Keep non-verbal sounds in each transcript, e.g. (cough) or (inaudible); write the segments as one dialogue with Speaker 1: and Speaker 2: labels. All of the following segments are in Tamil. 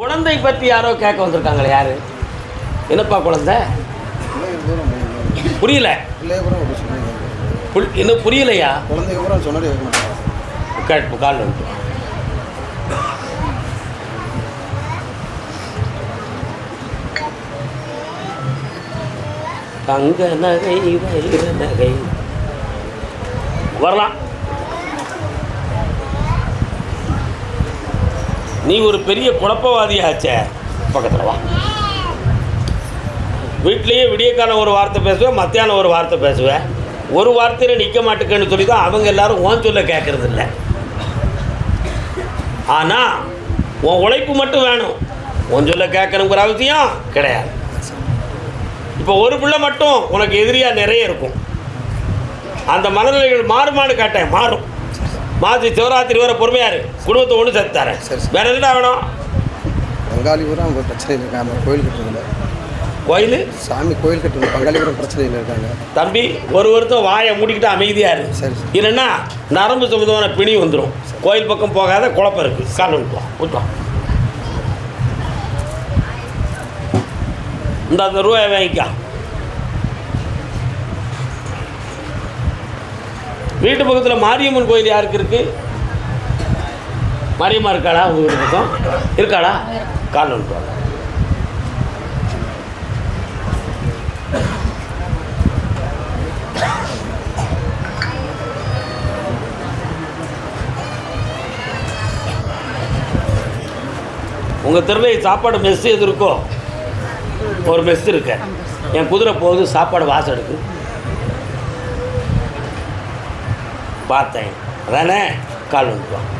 Speaker 1: குழந்தை பற்றி யாரோ கேட்க வந்திருக்காங்களே யாரு? என்னப்பா குழந்தை? புரியல.
Speaker 2: பிள்ளைய கூட அப்படி
Speaker 1: புல்- இன்னும் புரியலையா?
Speaker 2: குழந்தைக்கு கூட சொன்னாடி கேட்க மாட்டாங்க
Speaker 1: கேட்பு கால் வந்து தங்க நகை வைர நகை. வரலாம். நீ ஒரு பெரிய குழப்பவாதியாச்சே. பக்கத்தில் வா. வீட்லேயே விடியக்கான ஒரு வார்த்தை பேசுவேன் மத்தியானம் ஒரு வார்த்தை பேசுவேன் ஒரு வார்த்தையில் நிற்க மாட்டேங்கன்னு சொல்லி தான் அவங்க எல்லாரும் ஓன் சொல்ல கேட்கறது இல்லை ஆனால் உன் உழைப்பு மட்டும் வேணும். உன் சொல்ல கேட்கணுங்கிற அவசியம் கிடையாது. இப்போ ஒரு பிள்ளை மட்டும் உனக்கு எதிரியாக நிறைய இருக்கும். அந்த மனநிலைகள் மாறுமானு கேட்டேன் மாறும். மாசி சிவராத்திரி வர பொறுமையாரு குடும்பத்தை ஒன்று சேர்த்தாரேன்
Speaker 2: சரி, சரி.
Speaker 1: வேற என்னடா வேணும்?
Speaker 2: பங்காளிபுரம் அவங்க பிரச்சனையில் இருக்காங்க கோயில் கட்டுறதுல.
Speaker 1: கோயில்?
Speaker 2: சாமி கோயில் கட்டுறது பங்காளிபுரம் பிரச்சனையில் இருக்காங்க.
Speaker 1: தம்பி ஒரு ஒருத்தன் வாயை மூடிக்கிட்டு அமைதியாக இரு.
Speaker 2: சரி.
Speaker 1: இல்லைன்னா நரம்பு சம்பந்தமான பிணி வந்துடும் கோயில் பக்கம் போகாத குழப்பம் இருக்குது கால் விட்டுவான் விட்டுவான் இந்த அந்த ரூபாய் வாங்கிக்கா. வீட்டு பக்கத்தில் மாரியம்மன் கோயில் யாருக்கு இருக்கு? மாரியம்மா இருக்காளா? உங்கள் வீட்டு பக்கம். இருக்காளா? கால் விட்டுவாங்க உங்கள் தெருவில் சாப்பாடு மெஸ் எது இருக்கோ? ஒரு மெஸ் இருக்கு. என் குதிரை போகுது சாப்பாடு வாசம் எடுக்கு பார்த்தேன். அதானே? கால் வந்துடுவான்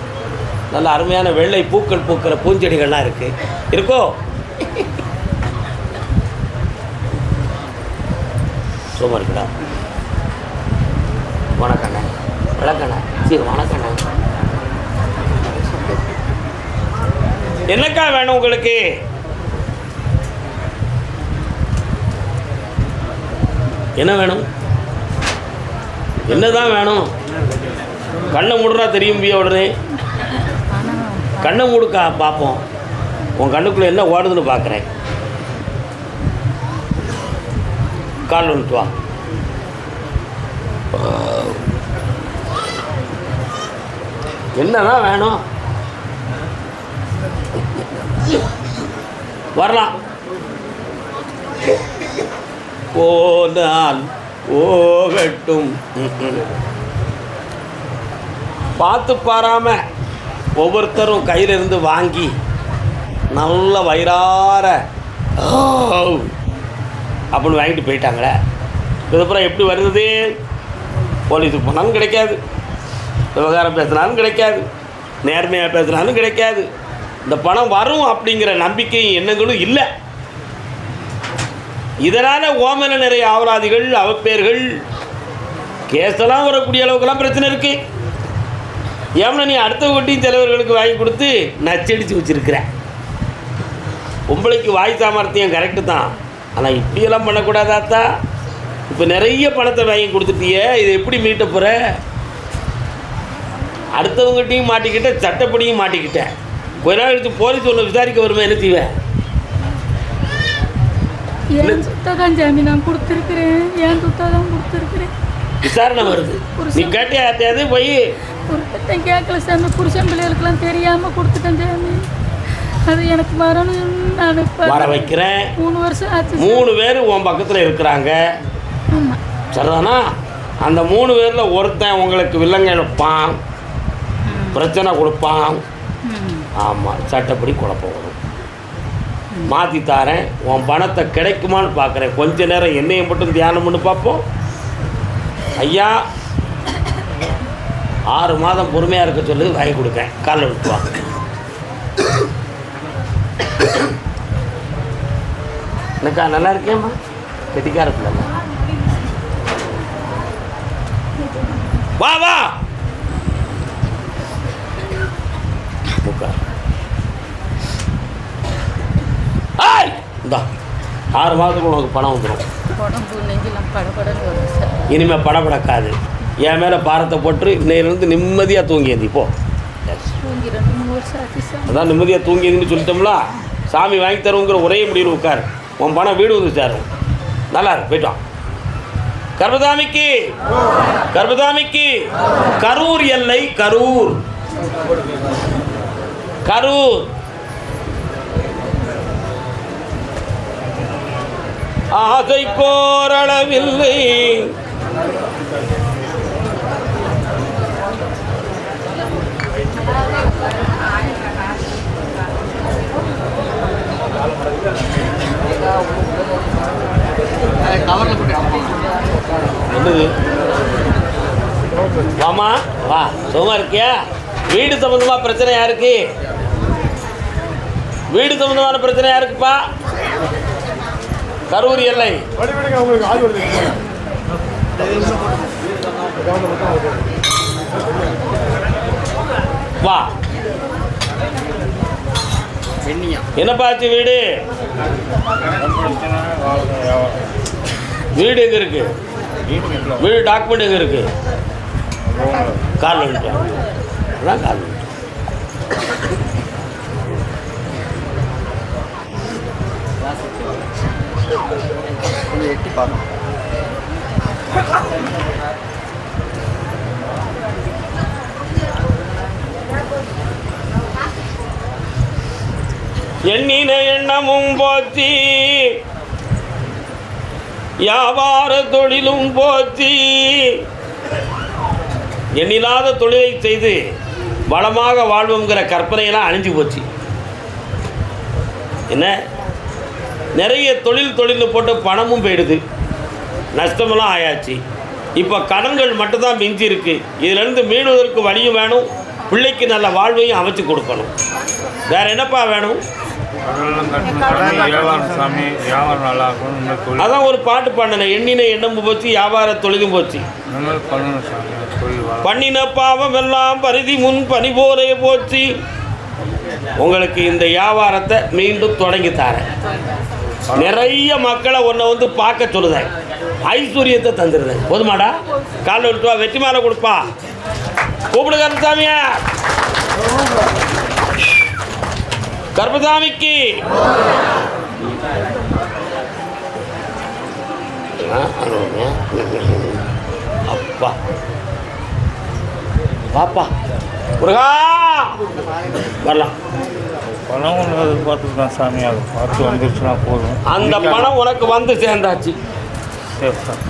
Speaker 1: நல்ல அருமையான வெள்ளை பூக்கள் பூக்கிற பூஞ்செடிகள்லாம் இருக்குது இருக்கோ? சும்மா இருக்குடா. வணக்கண்ணே வணக்கண்ணே சரி வணக்கண்ணே என்னக்கா வேணும் உங்களுக்கு? என்ன வேணும்? என்னதான் வேணும்? கண்ணை மூடுறா தெரியும் பியா உடனே. கண்ணை மூடுக்கா பார்ப்போம் உன் கண்ணுக்குள்ளே என்ன ஓடுதுன்னு பார்க்குறேன் கால் வந்துட்டு வா. என்னதான் வேணும்? வரலாம். போனால் போகட்டும் ம்ம். பார்த்து பாராமல் ஒவ்வொருத்தரும் கையிலிருந்து வாங்கி நல்ல வயிறார அப்படின்னு வாங்கிட்டு போயிட்டாங்களே. இதுக்கப்புறம் எப்படி வருது? போலீஸுக்கு போனாலும் கிடைக்காது. விவகாரம் பேசினாலும் கிடைக்காது. நேர்மையாக பேசினாலும் கிடைக்காது. இந்த பணம் வரும் அப்படிங்கிற நம்பிக்கையும் எண்ணங்களும் இல்லை. இதனால் ஓமன நிறைய அவராதிகள் அவப்பேர்கள் கேஸெல்லாம் வரக்கூடிய அளவுக்கெல்லாம் பிரச்சனை இருக்குது ஏன்னா நீ அடுத்த வட்டியும் தலைவர்களுக்கு வாங்கி கொடுத்து நச்சடித்து வச்சுருக்கிற? பொம்பளைக்கு வாய் சாமர்த்தியம் கரெக்டு தான். ஆனால் இப்படியெல்லாம் பண்ணக்கூடாதாத்தா இப்போ நிறைய பணத்தை வாங்கி கொடுத்துட்டியே இதை எப்படி மீட்ட போகிற அடுத்தவங்ககிட்டையும் மாட்டிக்கிட்டேன் சட்டப்படியும் மாட்டிக்கிட்டேன் கொஞ்ச நாள் எடுத்து போலீஸ் ஒன்று விசாரிக்க வருமே என்ன செய்வேன்
Speaker 3: என் சொத்தை தான் நான் கொடுத்துருக்குறேன். என் சொத்தை தான் கொடுத்துருக்குறேன்.
Speaker 1: விசாரணை வருது. நீ கேட்டே யார்ட்டையாவது போய்?
Speaker 3: கொடுத்துட்டேன் கேட்கல சாமி. புருஷன் பிள்ளைகளுக்கெல்லாம் தெரியாமல் கொடுத்துட்டேன் சாமி. அது எனக்கு வரணும் நான்
Speaker 1: வர வைக்கிறேன்.
Speaker 3: மூணு வருஷம் ஆச்சு.
Speaker 1: மூணு பேர் உன் பக்கத்தில் இருக்கிறாங்க. சரிதானா? அந்த மூணு பேரில் ஒருத்தன் உங்களுக்கு வில்லங்க எடுப்பான். பிரச்சனை கொடுப்பான். ஆமாம் சட்டப்படி குழப்பம் வரும். மாற்றி தாரேன். உன் பணத்தை கிடைக்குமான்னு பார்க்குறேன் கொஞ்ச நேரம் என்னையை மட்டும் தியானம் பண்ணி பார்ப்போம். ஐயா ஆறு மாதம் பொறுமையாக இருக்க சொல்லி வாங்கி கொடுப்பேன் காலில் விட்டுவாங்க எனக்கா நல்லா இருக்கேம்மா கெட்டிக்கார பிள்ளைங்க வா வா. ஆய் இந்தா ஆறு மாதத்துக்கு உனக்கு பணம் வந்துடும்
Speaker 3: உடம்பு நெஞ்செல்லாம் படபடன்னு வரும் சார்
Speaker 1: இனிமேல் படபடக்காது என் மேலே பாரத்தை போட்டு இன்னையிலேருந்து நிம்மதியாக தூங்கி இப்போ.
Speaker 3: தூங்கி ரெண்டு மூணு வருஷம் ஆச்சு சார்
Speaker 1: அதான் நிம்மதியாக தூங்கி எந்தின்னு சொல்லிட்டோம்ல. சாமி வாங்கி தருங்கிற ஒரே முடிவில் உட்கார். உன் பணம் வீடு வந்து சேரும். நல்லா இருக்கு போயிட்டு கர்பதாமிக்கு கர்பதாமிக்கு கரூர் எல்லை கரூர். கரூர். ஆசை கோரளவில்லை என்னது? வாமா வா சும்மா இருக்கியா? வீடு சம்மந்தமா பிரச்சனை யாருக்கு? வீடு சம்மந்தமான பிரச்சனை யாருக்குப்பா? கரூர் எல்லை. வா. என்னப்பா ஆச்சு வீடு? வீடு எங்க இருக்கு? வீடு டாக்குமெண்ட் எங்க இருக்கு? கால் அதான் கால்
Speaker 2: பார்க்கணும்
Speaker 1: எண்ணின எண்ணமும் போத்தி வியாபார தொழிலும் போத்தி எண்ணில்லாத தொழிலை செய்து வளமாக வாழ்வோங்கிற கற்பனையெல்லாம் அழிஞ்சு போச்சு. என்ன? நிறைய தொழில் தொழிலில் போட்டு பணமும் போயிடுது. நஷ்டமெல்லாம் ஆயாச்சு. இப்போ கடன்கள் மட்டும்தான் மிஞ்சி இருக்கு இதிலிருந்து மீடுவதற்கு வழியும் வேணும். பிள்ளைக்கு நல்ல வாழ்வையும் அமைச்சு கொடுக்கணும். வேற என்னப்பா வேணும்? அதான் ஒரு பாட்டு பாடினேன் எண்ணின எண்ணமும் போச்சு வியாபார தொழிலும் போச்சு. பண்ணின பாவம் எல்லாம் பருதி முன் பனி போரே போச்சு. உங்களுக்கு இந்த வியாபாரத்தை மீண்டும் தொடங்கி தரேன். நிறைய மக்களை உன்னை வந்து பார்க்க சொல்லுதேன் ஐஸ்வர்யத்தை தந்துடுதேன் போதுமாடா? காலில் எடுத்துவா வெற்றி மாலை கொடுப்பா. கூப்பிடு கருப்பசாமியா. கர்பசாமிக்கு அப்பா. பாப்பா முருகா. வரலாம்.
Speaker 4: பணம் ஒன்று எதிர்பார்த்துருக்கேன் சாமி அதை பார்த்து வந்துருச்சுன்னா போதும்.
Speaker 1: அந்த பணம் உனக்கு வந்து சேர்ந்தாச்சு.
Speaker 4: சரி சார்.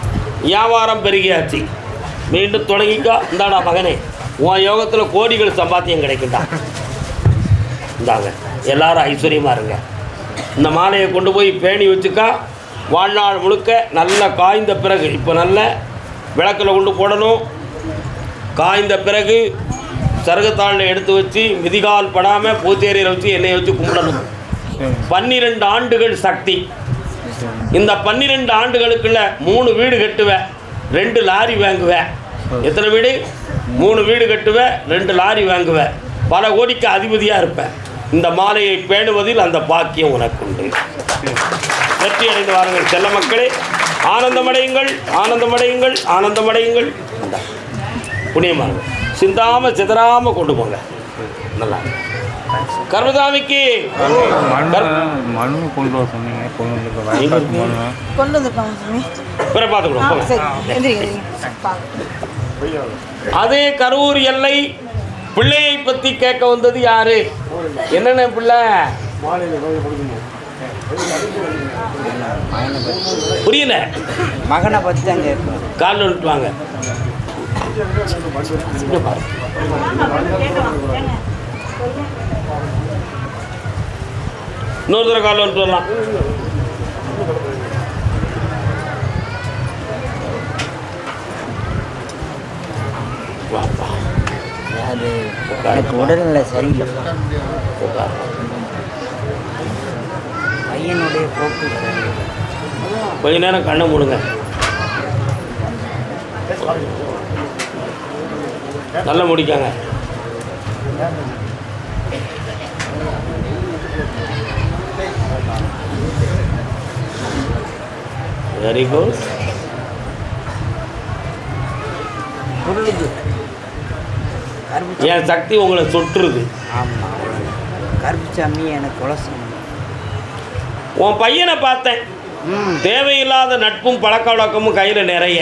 Speaker 1: வியாபாரம் பெருகியாச்சு. மீண்டும் தொடங்கிக்கோ. இந்தாடா மகனே உன் யோகத்தில் கோடிகள் சம்பாத்தியம் கிடைக்கும்டா. இந்தாங்க எல்லாரும் ஐஸ்வர்யமாக இருங்க. இந்த மாலையை கொண்டு போய் பேணி வச்சுக்கா. வாழ்நாள் முழுக்க நல்லா காய்ந்த பிறகு இப்போ நல்ல விளக்கில் கொண்டு போடணும். காய்ந்த பிறகு சருகத்தாளில் எடுத்து வச்சு மிதிகால் படாமல் பூத்தேரியில் வச்சு எண்ணெயை வச்சு கும்பிடணும். பன்னிரெண்டு ஆண்டுகள் சக்தி. இந்த பன்னிரெண்டு ஆண்டுகளுக்குள்ள மூணு வீடு கட்டுவேன் ரெண்டு லாரி வாங்குவேன் எத்தனை வீடு? மூணு வீடு கட்டுவேன் ரெண்டு லாரி வாங்குவேன் பல கோடிக்கு அதிபதியாக இருப்பேன் இந்த மாலையை பேணுவதில் அந்த பாக்கியம் உனக்கு உண்டு வெற்றி அடைந்து வாருங்கள் செல்ல மக்களே. ஆனந்தமடையுங்கள் ஆனந்தமடையுங்கள் ஆனந்தமடையுங்கள். இந்தா, புண்ணியமாக சிந்தாம சிதறாம கொண்டு போங்க. நல்லா. கர்மதாமிக்கு
Speaker 4: மண்ணு கொண்டு வர சொன்னீங்க. கொண்டு வந்து
Speaker 5: கொண்டு
Speaker 1: அதே கரூர் எல்லை பிள்ளையை பற்றி கேட்க வந்தது யாரு? என்னென்ன பிள்ளை? புரியல.
Speaker 6: மகனை பற்றி தான்
Speaker 1: விட்டு வாங்க. இன்னொரு தடவை காலில் விட்டு வரலாம்.
Speaker 6: அது எனக்கு உடல்நிலை சரியில்லை. பையனுடைய போக்கு சரியில்லை.
Speaker 1: கொஞ்ச நேரம் கண்ணை மூடுங்க. நல்லா முடிக்காங்க. வெரி குட் என் சக்தி உங்களை தொற்றுது
Speaker 6: ஆமாம் கருப்புச்சாமி எனக்கு கொலை சொன்னான்
Speaker 1: உன் பையனை பார்த்தேன். தேவையில்லாத நட்பும் பழக்க வழக்கமும் கையில் நிறைய.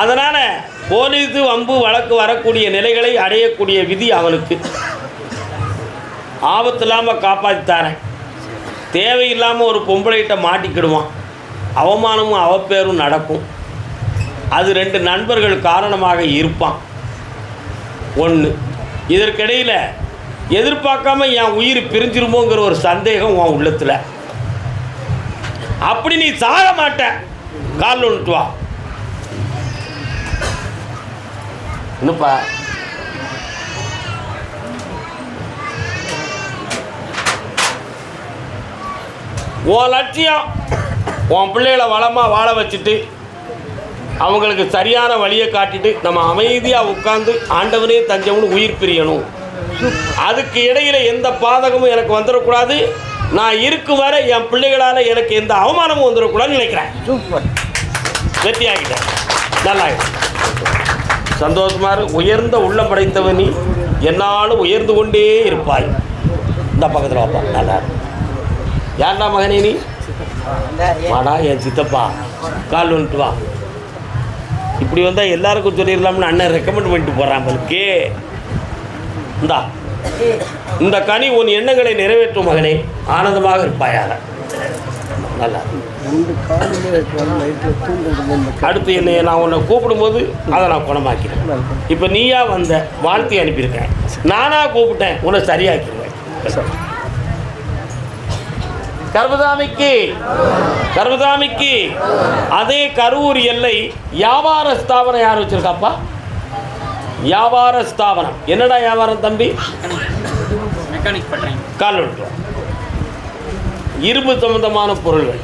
Speaker 1: அதனால் போலீஸு வம்பு வழக்கு வரக்கூடிய நிலைகளை அடையக்கூடிய விதி அவனுக்கு. ஆபத்து இல்லாமல் காப்பாற்றி தரேன். தேவையில்லாமல் ஒரு பொம்பளைகிட்ட மாட்டிக்கிடுவான். அவமானமும் அவப்பேரும் நடக்கும். அது ரெண்டு நண்பர்கள் காரணமாக இருப்பான். ஒன்று இதற்கிடையில் எதிர்பார்க்காம என் உயிர் பிரிஞ்சிருமோங்கிற ஒரு சந்தேகம் உன் உள்ளத்தில். அப்படி நீ சாக மாட்ட. கால் ஒன்று வா. என்னப்பா? உன் லட்சியம் உன் பிள்ளைகளை வளமாக வாழ வச்சுட்டு அவங்களுக்கு சரியான வழியை காட்டிட்டு நம்ம அமைதியாக உட்காந்து ஆண்டவனே தஞ்சவனு உயிர் பிரியணும். அதுக்கு இடையில எந்த பாதகமும் எனக்கு வந்துடக்கூடாது நான் இருக்கும் வரை என் பிள்ளைகளால் எனக்கு எந்த அவமானமும் வந்துடக்கூடாதுன்னு நினைக்கிறேன்.
Speaker 6: சூப்பர்.
Speaker 1: வெற்றியாகிட்டேன். நல்லா சந்தோஷமாக உயர்ந்த உள்ளம் படைத்தவன் நீ. என்னாலும் உயர்ந்து கொண்டே இருப்பாய். இந்த பக்கத்தில் வாப்பா நல்லா யார்டா மகனே நீ? வாடா என் சித்தப்பா. கால் வந்துட்டு வா. இப்படி வந்தால் எல்லாருக்கும் சொல்லிடலாம்னு அண்ணன் ரெக்கமெண்ட் பண்ணிட்டு போகிறான் அவளுக்கு இந்தா இந்த கனி உன் எண்ணங்களை நிறைவேற்றும் மகனே. ஆனந்தமாக இருப்பாயாக. நல்லா அடுத்து என்னை நான் உன்னை கூப்பிடும்போது அதை நான் குணமாக்கிறேன் இப்போ நீயா வந்த வாழ்த்தி அனுப்பியிருக்கேன். நானாக கூப்பிட்டேன் உன்னை சரியாக்கிடுவேன். கர்மதாமிக்கு கர்மதாமிக்கு அதே கரூர் எல்லை வியாபார ஸ்தாபனம் யார் வச்சிருக்காப்பா வியாபார ஸ்தாபனம். என்னடா வியாபாரம் தம்பி?
Speaker 7: மெக்கானிக் பண்ணுறேன்
Speaker 1: கால் இரும்பு சம்பந்தமான பொருள்கள்.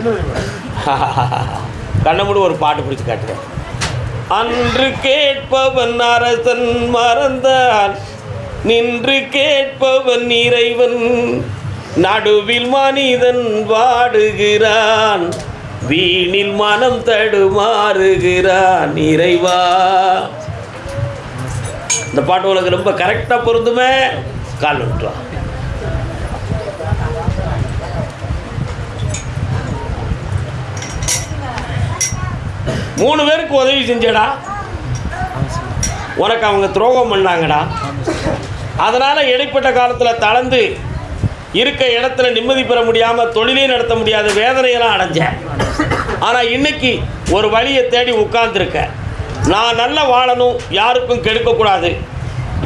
Speaker 1: (laughs) கண்ணமுடி ஒரு பாட்டு பிடிச்சி காட்டுறேன் அன்று கேட்பவன் அரசன் மறந்தான் நின்று கேட்பவன் இறைவன் நடுவில் மனிதன் வாடுகிறான் வீணில் மனம் தடுமாறுகிறான் இறைவா. இந்த பாட்டு உனக்கு ரொம்ப கரெக்டாக பொருந்துமே? கால் விட்டுறான் மூணு பேருக்கு உதவி செஞ்சடா. உனக்கு அவங்க துரோகம் பண்ணாங்கடா. அதனால் இடைப்பட்ட காலத்தில் தளர்ந்து இருக்க இடத்துல நிம்மதி பெற முடியாமல் தொழிலே நடத்த முடியாத வேதனையெல்லாம் அடைஞ்சேன். ஆனால் இன்னைக்கு ஒரு வழியை தேடி உட்கார்ந்துருக்கேன் நான் நல்லா வாழணும் யாருக்கும் கெடுக்கக்கூடாது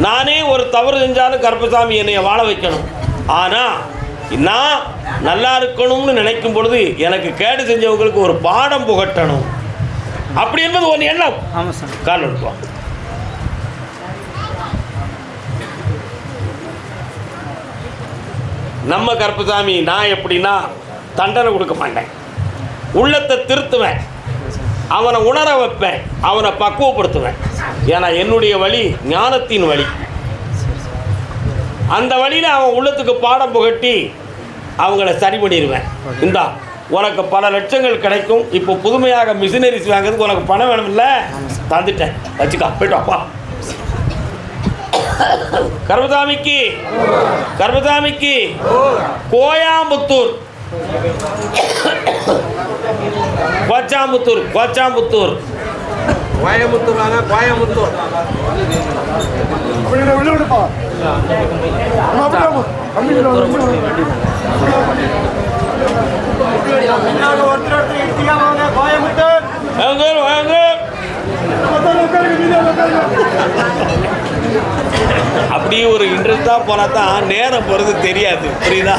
Speaker 1: நானே ஒரு தவறு செஞ்சாலும் கருப்பசாமி என்னைய வாழ வைக்கணும். ஆனால் நான் நல்லா இருக்கணும்னு நினைக்கும் பொழுது எனக்கு கேடு செஞ்சவங்களுக்கு ஒரு பாடம் புகட்டணும். அப்படி என்பது ஒன்று எண்ணம்.
Speaker 7: ஆமாம் சார்.
Speaker 1: கால் எடுப்போம் நம்ம கருப்பசாமி நான் எப்படின்னா தண்டனை கொடுக்க மாட்டேன். உள்ளத்தை திருத்துவேன். அவனை உணர வைப்பேன். அவனை பக்குவப்படுத்துவேன். ஏன்னா என்னுடைய வழி ஞானத்தின் வழி. அந்த வழியில் அவன் உள்ளத்துக்கு பாடம் புகட்டி அவங்கள சரி பண்ணிடுவேன். இந்தா. உனக்கு பல லட்சங்கள் கிடைக்கும். இப்போ புதுமையாக மிஷினரிஸ் வாங்குறதுக்கு உனக்கு பணம் வேணும்ல? தந்துட்டேன். வச்சுக்கா போயிட்டு வாப்பா. கர்மசாமிக்கு கர்மசாமிக்கு கோயாம்புத்தூர். கோச்சாம்புத்தூர் கோச்சாம்புத்தூர்.
Speaker 2: கோயம்புத்தூர். வாங்க கோயம்புத்தூர்
Speaker 1: அப்படி ஒரு இன்ட்ரெஸ்டாக போனால் தான் நேரம் போகிறது தெரியாது புரியுதா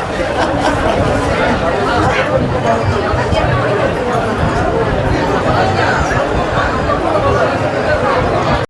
Speaker 1: Thank you.